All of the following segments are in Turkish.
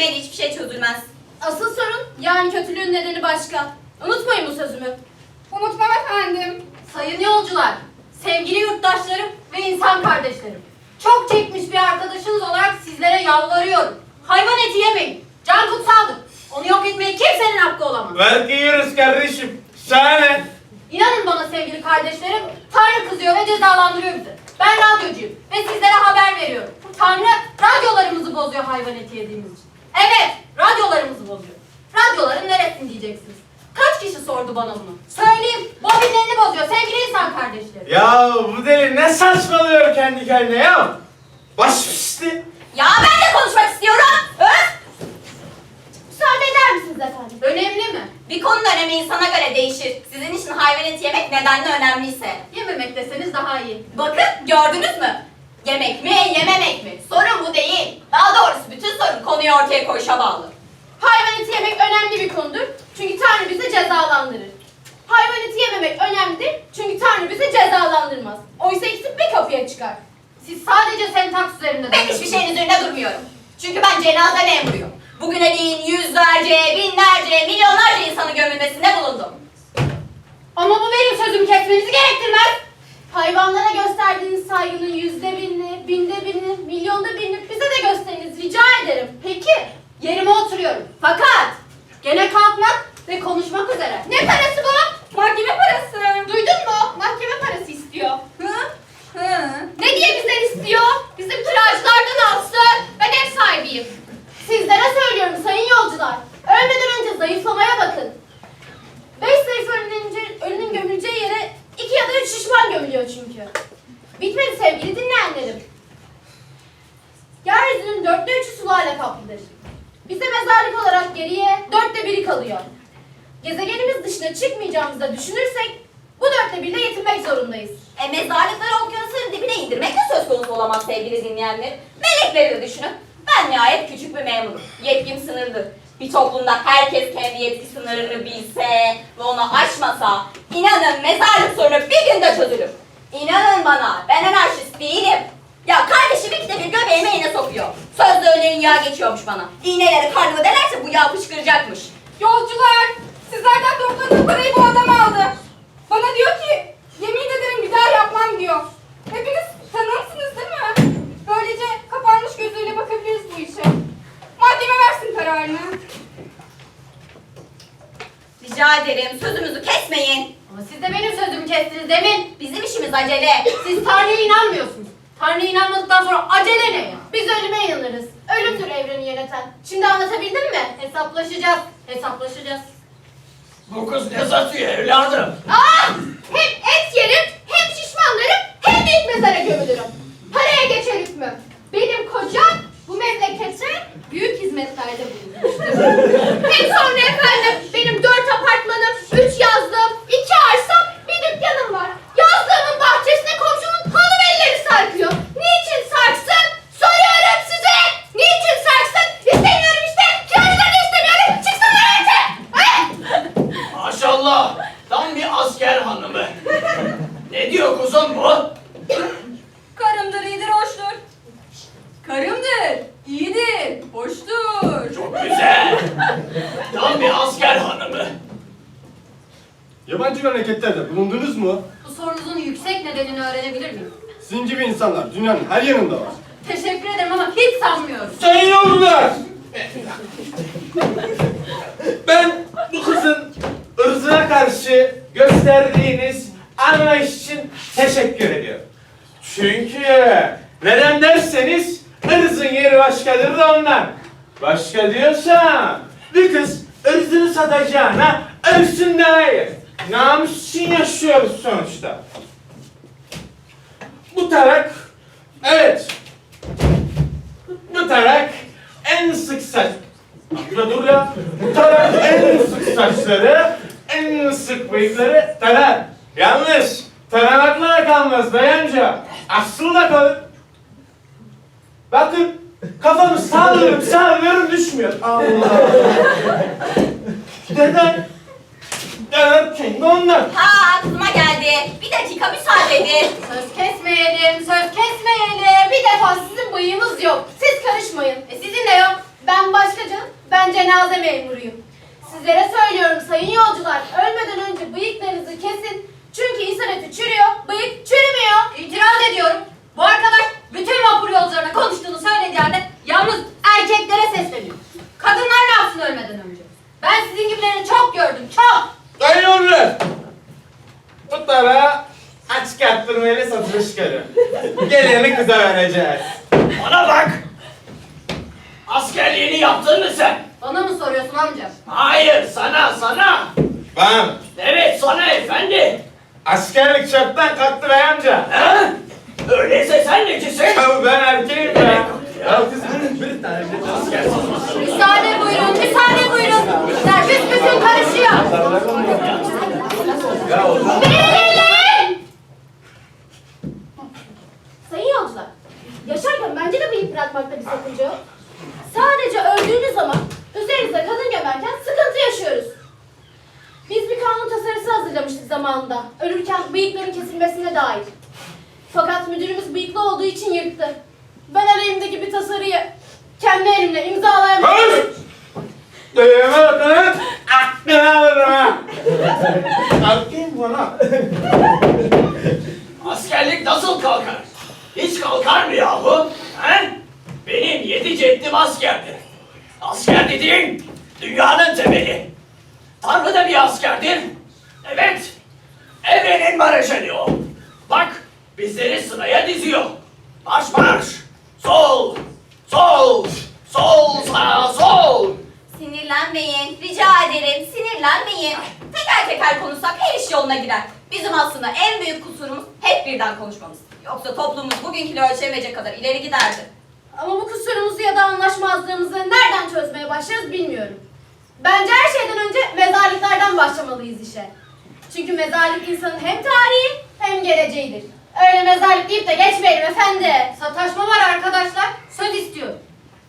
Mahkemeyle hiçbir şey çözülmez. Asıl sorun yani kötülüğün nedeni başka. Unutmayın bu sözümü. Unutmam efendim. Sayın yolcular, sevgili yurttaşlarım ve insan kardeşlerim. Çok çekmiş bir arkadaşınız olarak sizlere yalvarıyorum. Hayvan eti yemeyin. Can kutsaldır. Onu yok etmeye kimsenin hakkı olamaz. Belki yiyoruz kardeşim. Sana ne? İnanın bana sevgili kardeşlerim, Tanrı kızıyor ve cezalandırıyor bizi. Ben radyocuyum ve sizlere haber veriyorum. Tanrı radyolarımızı bozuyor hayvan eti yediğimiz için. Evet, radyolarımızı bozuyor. Radyoların neresini diyeceksiniz? Kaç kişi sordu bana bunu? Söyleyeyim, bobinlerini bozuyor sevgili insan kardeşlerim. Ya bu deli ne saçmalıyor kendi kendine ya? Baş pişti. Ya ben de konuşmak istiyorum. Öf! Müsaade eder misiniz efendim? Önemli mi? Bir konunun önemi insana göre değişir. Sizin için hayvan eti yemek nedenli önemliyse. Yememek deseniz daha iyi. Bakın gördünüz mü? Yemek mi, yememek mi? Sorun bu değil. Daha doğrusu sorun konuyu ortaya koyuşa bağlı. Hayvan eti yemek önemli bir konudur. Çünkü Tanrı bizi cezalandırır. Hayvan eti yememek önemlidir. Çünkü Tanrı bizi cezalandırmaz. Oysa ikisi bir kapıya çıkar. Siz sadece sentaks üzerinde Ben hiçbir şeyin üzerinde durmuyorum. Çünkü ben cenaze memuruyum. Bugüne değin yüzlerce, binlerce, milyonlarca insanın gömülmesinde bulundum. Ama bu benim sözümü kesmenizi gerektirmez. Hayvanlara gösterdiğiniz saygının yüzde birini, binde birini, milyonda birini bize de gösteriniz rica ederim. Peki, yerime oturuyorum. Fakat gene kalkmak ve konuşmak üzere. Ne parası bu? Mahkeme parası. Duydun mu? Mahkeme parası istiyor. Hı? Hı? Ne diye bizden istiyor? Bizim kiracılardan alsın. Ben ev sahibiyim. Sizlere söylüyorum sayın yolcular. Ölmeden önce zayıflamaya bakın. Beş zayıf ölünce, ölünün gömüleceği yere iki ya da üç şişman gömülüyor çünkü. Bitmedi sevgili dinleyenlerim. Yeryüzünün dörtte üçü sularla kaplıdır. Bize mezarlık olarak geriye dörtte biri kalıyor. Gezegenimiz dışına çıkmayacağımızı da düşünürsek birle yetinmek zorundayız. E mezarlıkları okyanusun dibine indirmek de söz konusu olamaz sevgili dinleyenler. Melekleri de düşünün. Ben nihayet küçük bir memurum. Yetkim sınırlı. Bir toplumda herkes kendi yetki sınırını bilse ve onu aşmasa, inanın mezarlık sorunu bir günde çözülür. İnanın bana, ben anarşist değilim. Ya kardeşim ikide bir göbeğime iğne sokuyor. Sözde öğleyin yağ geçiyormuş bana. İğneleri karnıma denerse bu yağ fışkıracakmış. Yolcular, sizlerden topladığım parayı bu adam aldı. Bana diyor ki, yemin ederim bir daha yapmam diyor. Hepiniz tanımsınız değil mi? Böylece kapanmış gözüyle bakabiliriz bu işe. Mahkeme versin kararını. Rica ederim sözümüzü kesmeyin. Ama siz de benim sözümü kestiniz demin. Bizim işimiz acele. Siz Tanrı'ya inanmıyorsunuz. Tanrı'ya inanmadıktan sonra acele ne ya? Biz ölüme inanırız. Ölümdür evreni yöneten. Şimdi anlatabildim mi? Hesaplaşacağız. Hesaplaşacağız. Bu kız ne satıyor evladım? Ah! Hem et yerim, hem şişmanlarım, hem büyük mezara gömülürüm. Paraya geçer hükmüm. Benim kocam bu memlekete büyük hizmetlerde bulunmuştur. hem sonra efendim benim dört apartmanım, üç yazlığım, iki arsam, bir dükkanım var. Yazlığımın bahçesine komşumun hanım elleri sarkıyor. Niçin sarksın? Soruyorum size. Niçin sarksın? İstemiyorum işte. Kiracıları da istemiyorum. Çıksınlar artık. Eh! Maşallah tam bir asker hanımı. ne diyor kuzum bu? Karımdır, iyidir, hoştur. Karımdır, iyidir, hoştur. Çok güzel. Tam bir asker hanımı. Yabancı memleketlerde bulundunuz mu? Bu sorunuzun yüksek nedenini öğrenebilir miyim? Sizin gibi insanlar dünyanın her yanında var. Teşekkür ederim ama hiç sanmıyorum. Sayın yolcular! Ben bu kızın ırzına karşı gösterdiğiniz anlayış için teşekkür ediyorum. Çünkü neden derseniz ırzın yeri başkadır da ondan. Başka diyorsa bir kız ırzını satacağına ölsün iyi. Namus için yaşıyoruz sonuçta. Bu tarak, evet bu tarak en sık saç... Akla dur ya. Bu tarak en sık saçları, en sık bıyıkları tarar. Yanlış. Taramakla da kalmaz dayanca. Asıl da kalır. Bakın kafamı sallıyorum sallıyorum düşmüyor. Allah. Neden? kendi ondan. Ha aklıma geldi. Bir dakika müsaade edin. Söz kesmeyelim, söz kesmeyelim. Bir defa sizin bıyığınız yok. Siz karışmayın. E sizin de yok. Ben başkacım, ben cenaze memuruyum. Sizlere söylüyorum sayın yolcular, ölmeden önce bıyıklarınızı kesin. Çünkü insan eti çürüyor, bıyık çürümüyor. İtiraz ediyorum. Bu arkadaş bütün vapur yolcularına konuştuğunu söyledi yerde yalnız erkeklere sesleniyor. Kadınlar ne yapsın ölmeden önce? Ben sizin gibilerini çok gördüm, çok. Dayıyorlar. Bu tara aç kaptırmayla satış çıkarıyor. Geleni kıza vereceğiz. Bana bak! Askerliğini yaptın mı sen? Bana mı soruyorsun amca? Hayır, sana, sana! Ben? Evet, sana efendi! Askerlik çöpten kalktı be amca. He? Öyleyse sen necisin? Ya ben erkeğim ya. Ya kız benim bir tane. Müsaade buyurun. Beyler! Sayın yolcular, yaşarken bence de bıyık bırakmakta bir sakınca yok. Sadece öldüğünüz zaman üzerinize kadın gömerken sıkıntı yaşıyoruz. Biz bir kanun tasarısı hazırlamıştık zamanında. Ölürken bıyıkların kesilmesine dair. Fakat müdürümüz bıyıklı olduğu için yırttı. Ben aleyhimdeki bir tasarıyı kendi elimle imzalayamadım. Konuş! Kalkayım bana. Askerlik nasıl kalkar? Hiç kalkar mı yahu? He? Benim yedi ceddim askerdir. Asker dediğin dünyanın temeli. Tanrı da bir askerdir. Evet. Evrenin marşali o. Bak bizleri sıraya diziyor. Marş marş. Sol. Sol. Sol sağ sol. Sinirlenmeyin. Rica ederim. Sinirlenmeyin. Teker teker konuşsak her iş yoluna girer. Bizim aslında en büyük kusurumuz hep birden konuşmamız. Yoksa toplumumuz bugünküyle ölçemeyecek kadar ileri giderdi. Ama bu kusurumuzu ya da anlaşmazlığımızı nereden çözmeye başlarız bilmiyorum. Bence her şeyden önce mezarlıklardan başlamalıyız işe. Çünkü mezarlık insanın hem tarihi hem geleceğidir. Öyle mezarlık deyip de geçmeyelim efendi. Sataşma var arkadaşlar. Söz istiyorum.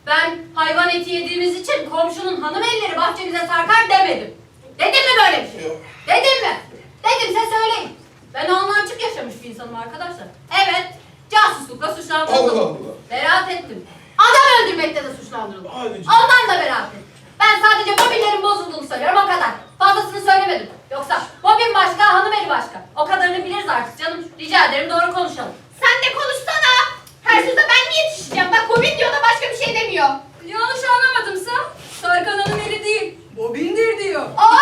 Ben hayvan eti yediğimiz için komşunun hanım elleri bahçemize sarkar demedim. Dedim mi böyle bir şey? Dedim mi? Dedimse söyleyin. Ben onunla açık yaşamış bir insanım arkadaşlar. Evet, casuslukla suçlandırıldım. Allah Allah. Beraat ettim. Adam öldürmekte de suçlandırıldım. Hadi canım. Ondan da beraat ettim. Ben sadece bobinlerin bozulduğunu söylüyorum o kadar. Fazlasını söylemedim. Yoksa bobin başka, hanım eli başka. O kadarını biliriz artık canım. Rica ederim doğru konuşalım. Sen de konuşsana. Sözde ben mi yetişeceğim? Bak bobin diyor da başka bir şey demiyor. Yanlış anlamadımsa Sarkan hanım eli değil. Bobindir diyor. Aa,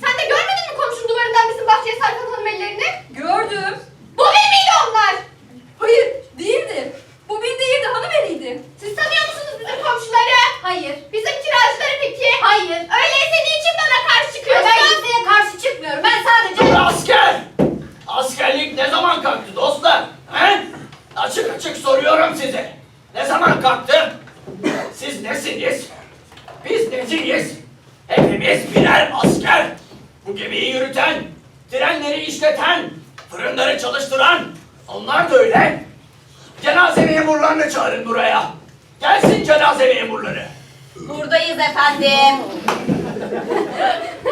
sen de görmedin mi komşunun duvarından bizim bahçeye sarkan hanım ellerini? Gördüm. Bobin miydi onlar? Hayır değildi. Bobin değildi hanım eliydi. Siz tanıyor musunuz bizim komşuları? Hayır. Bizim kiracıları peki? Hayır. Öyleyse niçin bana karşı çıkıyorsun? Ben kimseye karşı çıkmıyorum. Ben sadece... Asker! Askerlik ne zaman kalktı dostlar? He? Açık açık soruyorum size. Ne zaman kalktı? Siz nesiniz? Biz neciyiz? Hepimiz birer asker. Bu gemiyi yürüten, trenleri işleten, fırınları çalıştıran, onlar da öyle. Cenaze memurlarını çağırın buraya. Gelsin cenaze memurları. Buradayız efendim.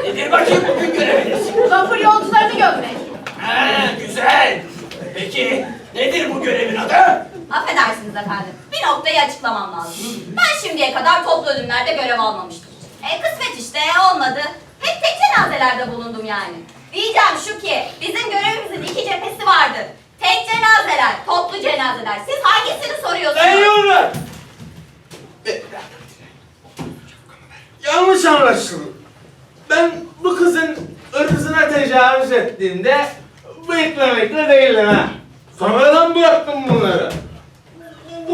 Nedir bakayım bugün göreviniz? Vapur yolcularını gömmek. Ha, güzel. Peki nedir bu görevin adı? Affedersiniz efendim. Bir noktayı açıklamam lazım. Ben şimdiye kadar toplu ölümlerde görev almamıştım. E kısmet işte olmadı. Hep tek cenazelerde bulundum yani. Diyeceğim şu ki bizim görevimizin iki cephesi vardır. Tek cenazeler, toplu cenazeler. Siz hangisini soruyorsunuz? Dayıyorum. Yanlış anlaşıldı. Ben bu kızın ırzına tecavüz ettiğinde bıyıklamakla değildim ha. Sonradan bıraktım bunları.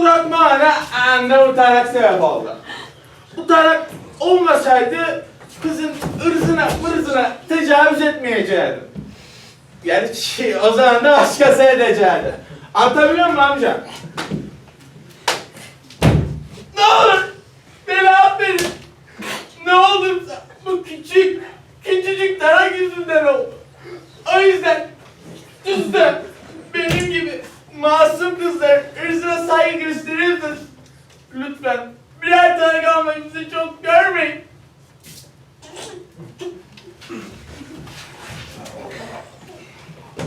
Bırakmana anda utarak sebep oldu. Utarak olmasaydı kızın ırzına mırzına tecavüz etmeyecektim. Gerçi o zaman da başkası edecekti. Anlatabiliyor muyum amca? Ne olur beni affedin. Ne oldumsa bu küçük, küçücük tarak yüzünden oldu. O yüzden lütfen benim gibi masum kızlar ırzına saygı gösteriyorsanız lütfen birer tane kalmayı bize çok görmeyin.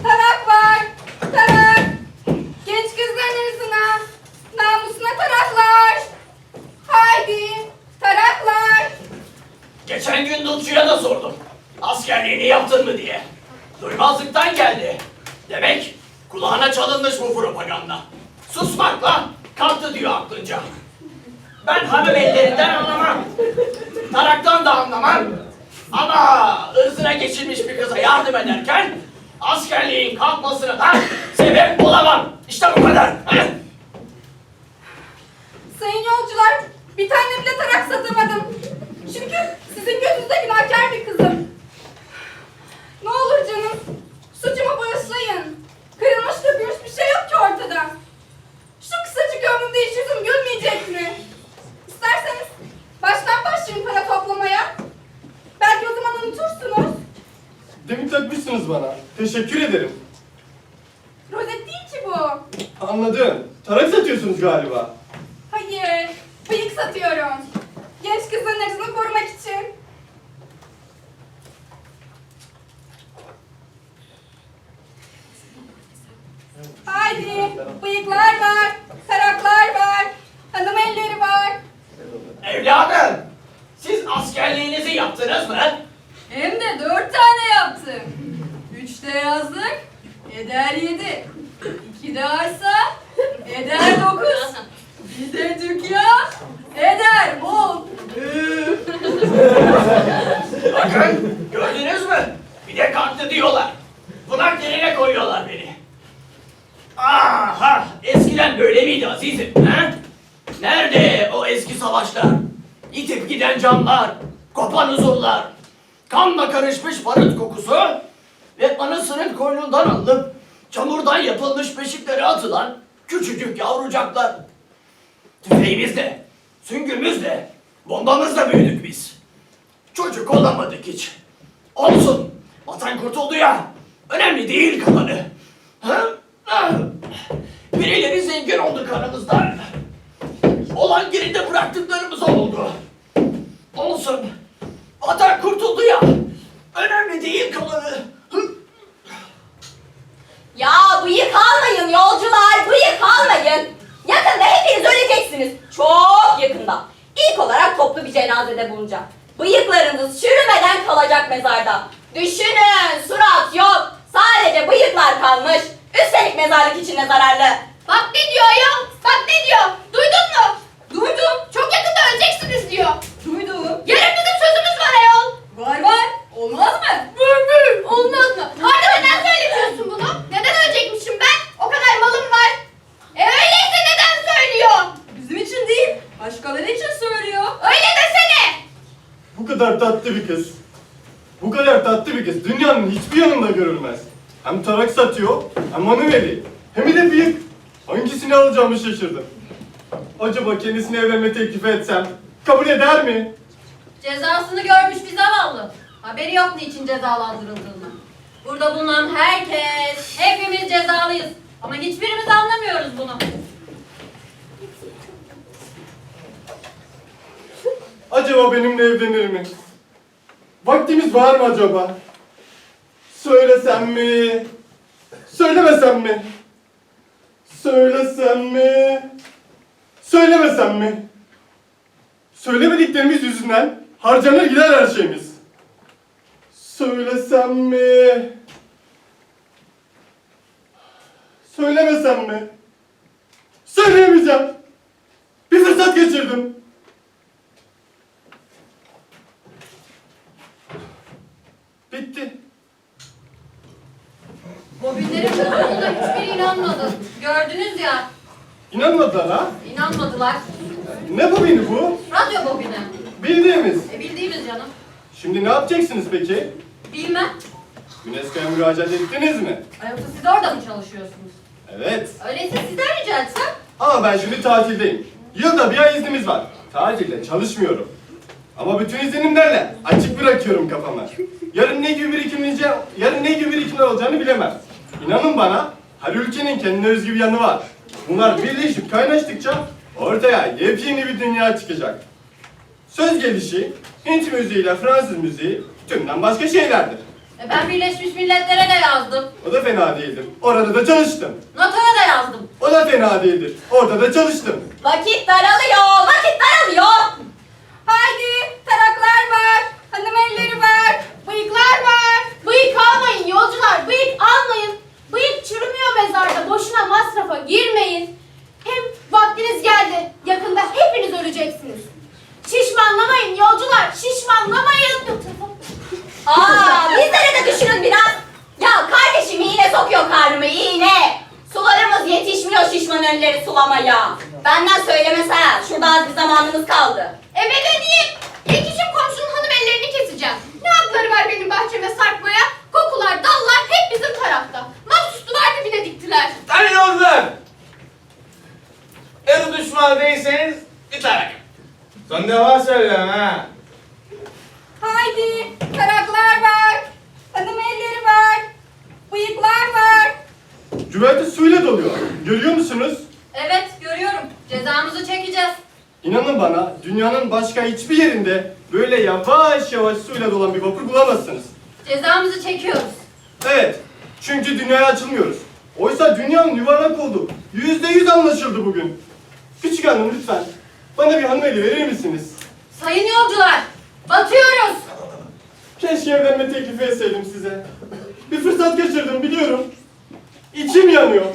Tarak var. Tarak. Genç kızların ırzına. Namusuna taraklar. Haydi. Taraklar. Geçen gün Dulcu'ya da sordum. Askerliğini yaptın mı diye. Duymazlıktan geldi. Demek kulağına çalınmış bu propaganda. Susmakla kalktı diyor aklınca. Ben hanım ellerinden anlamam. Taraktan da anlamam. Ama ırzına geçilmiş bir kıza yardım ederken askerliğin kalkmasına da sebep olamam. İşte bu kadar. Sayın yolcular, bir tane bile tarak satamadım. Çünkü sizin gözünüzde günahkar bir kızım. Ne olur canım, suçumu bağışlayın. Kırılmış dökülmüş bir şey yok ki ortada. Şu kısacık ömrümde hiç yüzüm gülmeyecek mi? İsterseniz baştan başlayın para toplamaya. Belki o zaman unutursunuz. Demin takmışsınız bana. Teşekkür ederim. Rozet değil ki bu. Anladım. Tarak satıyorsunuz galiba. Hayır, bıyık satıyorum. Genç kızların ırzını korumak için. Haydi, bıyıklar var, taraklar var, hanım elleri var. Evladım, siz askerliğinizi yaptınız mı? Hem de dört tane yaptım. Üçte yazlık, eder yedi. İki de arsa, eder dokuz. Bir de dükkan, eder on. Bakın, gördünüz mü? Bir de kalktı diyorlar. Bunak yerine koyuyorlar beni. Aha, eskiden böyle miydi azizim? He? Nerede o eski savaşlar? Yitip giden camlar, kopan huzurlar, kanla karışmış barut kokusu ve anasının koynundan alınıp çamurdan yapılmış beşiklere atılan küçücük yavrucaklar. Tüfeğimizle, süngümüzle, bombamızla büyüdük biz. Çocuk olamadık hiç. Olsun. Vatan kurtuldu ya. Önemli değil kalanı. Ha? Birileri zengin oldu kanımızdan. Olan geride bıraktıklarımız oldu. Olsun. Vatan kurtuldu ya. Önemli değil kalanı. Ya bıyık almayın yolcular, bıyık almayın. Yakında hepiniz öleceksiniz. Çok yakında. İlk olarak toplu bir cenazede bulunacak. Bıyıklarınız çürümeden kalacak mezarda. Düşünün, surat yok. Sadece bıyıklar kalmış. Üstelik mezarlık içine zararlı. Bak ne diyor ya? Bak ne diyor? Duydun mu? Duydum. Çok yakında öleceksiniz diyor. Duydum. Yarın bizim sözümüz var ayol. Var var. Olmaz mı? Olmaz mı? Arda neden söylemiyorsun bunu? Neden ölecekmişim ben? O kadar malım var. E öyleyse neden söylüyor? Bizim için değil, başkaları için söylüyor. Öyle desene. Bu kadar tatlı bir kız. Bu kadar tatlı bir kız dünyanın hiçbir yanında görülmez. Hem tarak satıyor, hem maniveli, hem de büyük. Hangisini alacağımı şaşırdım. Acaba kendisine evlenme teklifi etsem kabul eder mi? Cezasını görmüş bir zavallı. Haberi yok niçin cezalandırıldığını. Burada bulunan herkes, hepimiz cezalıyız. Ama hiçbirimiz anlamıyoruz bunu. Acaba benimle evlenir mi? Vaktimiz var mı acaba? Söylesem mi? Söylemesem mi? Söylesem mi? Söylemesem mi? Söylemediklerimiz yüzünden harcanır gider her şeyimiz. Söylesem mi? Söylemesem mi? Söyleyemeyeceğim. Bir fırsat geçirdim. Bobinlerin çoğunluğuna hiçbiri inanmadı. Gördünüz ya, İnanmadılar ha? inanmadılar. Ne bobini bu? Radyo bobini. Bildiğimiz. E bildiğimiz canım. Şimdi ne yapacaksınız peki? Bilmem. UNESCO'ya müracaat ettiniz mi? Ay yoksa siz orada mı çalışıyorsunuz? Evet. Öyleyse sizden rica etsem. Ama ben şimdi tatildeyim. Yılda bir ay iznimiz var. Tatilde çalışmıyorum. Ama bütün izinimlerle açık bırakıyorum kafamı. Yarın ne gibi birikimleyeceğim, yarın ne gibi birikimler olacağını bilemem. İnanın bana, her ülkenin kendine özgü bir yanı var. Bunlar birleşip kaynaştıkça ortaya yepyeni bir dünya çıkacak. Söz gelişi, Hint müziğiyle Fransız müziği tümden başka şeylerdir. E ben Birleşmiş Milletler'e de yazdım. O da fena değildir. Orada da çalıştım. NATO'ya da yazdım. O da fena değildir. Orada da çalıştım. Vakit daralıyor, vakit daralıyor. Haydi, taraklar var, hanım elleri var. Bıyıklar var. Bıyık almayın yolcular. Bıyık almayın. Bıyık çürümüyor mezarda. Boşuna masrafa girmeyin. Hem vaktiniz geldi. Yakında hepiniz öleceksiniz. Şişmanlamayın yolcular. Şişmanlamayın. Aa, bizlere de düşünün biraz. Ya kardeşim iğne sokuyor karnıma iğne. Sularımız yetişmiyor şişman önleri sulamaya. Benden söylemese. Şurada az bir zamanımız kaldı. Evet ödeyeyim. İlkişim komşunun hanım ellerini keseceğim. Ne hakları var benim bahçeme sarkmaya? Kokular, dallar hep bizim tarafımız. Değilseniz bir tarak. Sen de var söylüyorsun ha. Haydi taraklar var. Hanım elleri var. Bıyıklar var. Güverte suyla doluyor. Görüyor musunuz? Evet görüyorum. Cezamızı çekeceğiz. İnanın bana dünyanın başka hiçbir yerinde böyle yavaş yavaş suyla dolan bir vapur bulamazsınız. Cezamızı çekiyoruz. Evet. Çünkü dünyaya açılmıyoruz. Oysa dünyanın yuvarlak olduğu yüzde yüz anlaşıldı bugün. Küçük hanım lütfen. Bana bir hanım eli verir misiniz? Sayın yolcular, batıyoruz. Keşke evlenme teklifi etseydim size. Bir fırsat kaçırdım biliyorum. İçim yanıyor.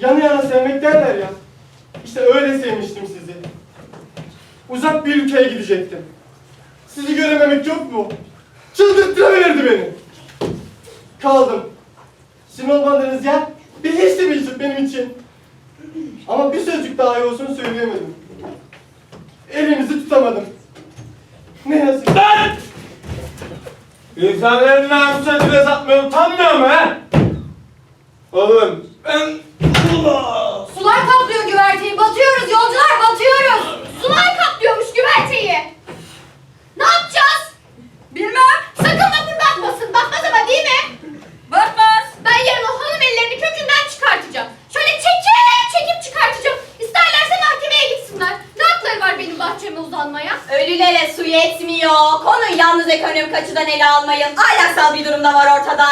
Yanı yana sevmek derler ya. İşte öyle sevmiştim sizi. Uzak bir ülkeye gidecektim. Sizi görememek yok mu? Çıldırttırıverdi beni. Kaldım. Sizin olmadığınız yer bir hiçti bir benim için. Ama bir sözcük daha iyi olsun söyleyemedim. Elinizi tutamadım. Ne yazık. Lan! İnsanların namusuna dile satmaya utanmıyor mu ha? Oğlum ben... Allah! Sular kaplıyor güverteyi. Batıyoruz yolcular, batıyoruz. Sular kaplıyormuş güverteyi. Ne yapacağız? Bilmem. Sakın vapur batmasın. Batmaz ama değil mi? Batmaz. Ben yarın o hanım ellerini kökünden çıkartacağım. Şöyle çekip çekip çıkartacağım. İsterlerse mahkemeye gitsinler. Ne hakları var benim bahçeme uzanmaya? Ölülere su yetmiyor. Konuyu yalnız ekonomik açıdan ele almayın. Ahlaksal bir durum da var ortada.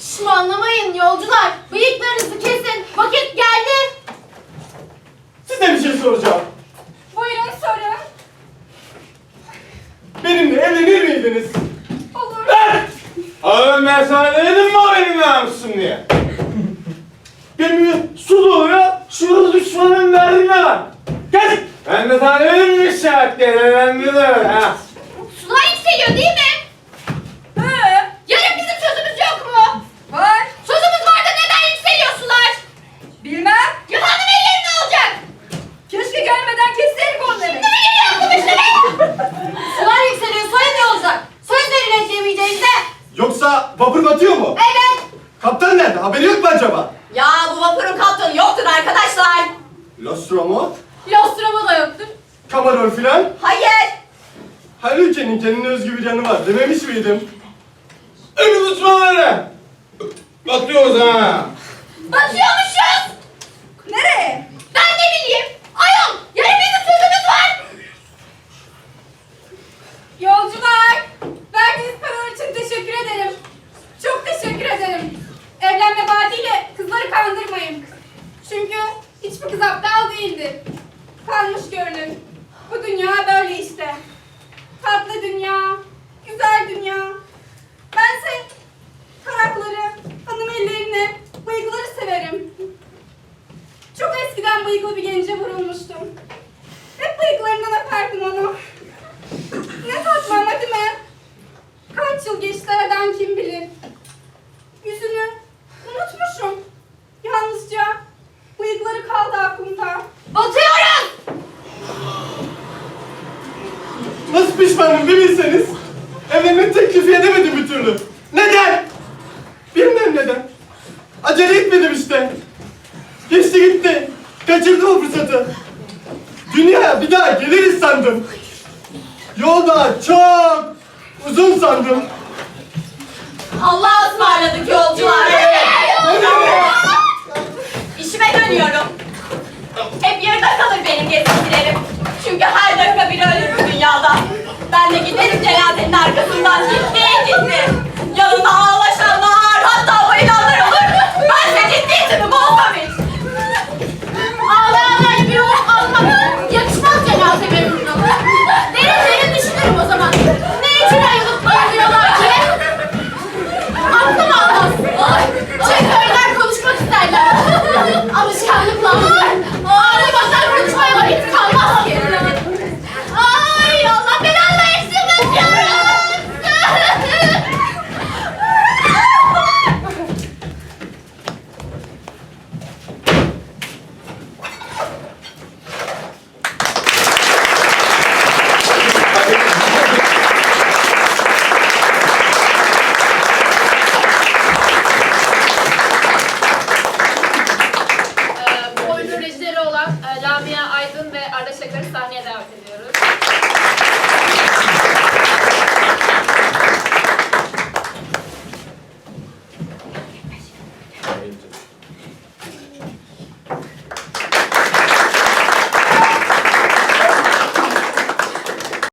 Şunu anlamayın yolcular. Bıyıklarınızı kesin. Vakit geldi. Size bir şey soracağım. Buyurun sorun. Benimle evlenir miydiniz? Olur. Lan! Oğlum ben sana demedim mi o benim namusum diye? Gemi su doluyor, şurada düşmanın derdine var. Gel! Ben de sana demedim mi şart diye, ben de ha. Sular yükseliyor değil mi? Hı. Yarın bizim sözümüz yok mu? Var. Sözümüz var da neden yükseliyor sular? Bilmem. Ya hanım elleri ne olacak? Keşke gelmeden kesseydik onları. Şimdi mi geliyor aklı başına? Sular yükseliyor, soya ne olacak? Söz verin etmeyeceğiz de. Yoksa vapur batıyor mu? Evet. Kaptan nerede? Haberi yok mu acaba? Ya bu vapurun kaptanı yoktur arkadaşlar. Nostromo, Lostroma da yoktur. Kamarol filan. Hayır. Her ülkenin kendine özgü bir yanı var dememiş miydim? Ölü düşmanları! Batıyoruz ha! Batıyormuşuz. Nereye? Ben ne bileyim. Ayol yarın bizim sözümüz var. Yolcular. Verdiğiniz paralar için teşekkür ederim. Çok teşekkür ederim. Evlenme vaadiyle kızları kandırmayın. Çünkü hiçbir kız aptal değildir. Kalmış görünür. Bu dünya böyle işte. Tatlı dünya, güzel dünya. Bense tarakları, hanım ellerini, bıyıkları severim. Çok eskiden bıyıklı bir gence vurulmuştum. Hep bıyıklarından öperdim onu. Ne tatlı ama değil mi? Kaç yıl geçti aradan kim bilir. Yüzünü unutmuşum. Yalnızca bıyıkları kaldı aklımda. Batıyoruz. Nasıl pişmanım bir bilseniz. Evlenme teklifi edemedim bir türlü. Neden? Bilmem neden. Acele etmedim işte. Geçti gitti. Kaçırdım o fırsatı. Dünyaya bir daha geliriz sandım. Yolda çok uzun sandım. Allah'a ısmarladık yolcular. İşime dönüyorum. Hep yarıda kalır benim gezintilerim. Çünkü her dakika biri ölür bu dünyada. Ben de giderim cenazenin arkasından ciddi ciddi. Yanında ağlaşanlar, hatta bayılanlar olur. Ben de ciddi ciddi Alışkanlıkla. Ağlamadan konuşmaya vakit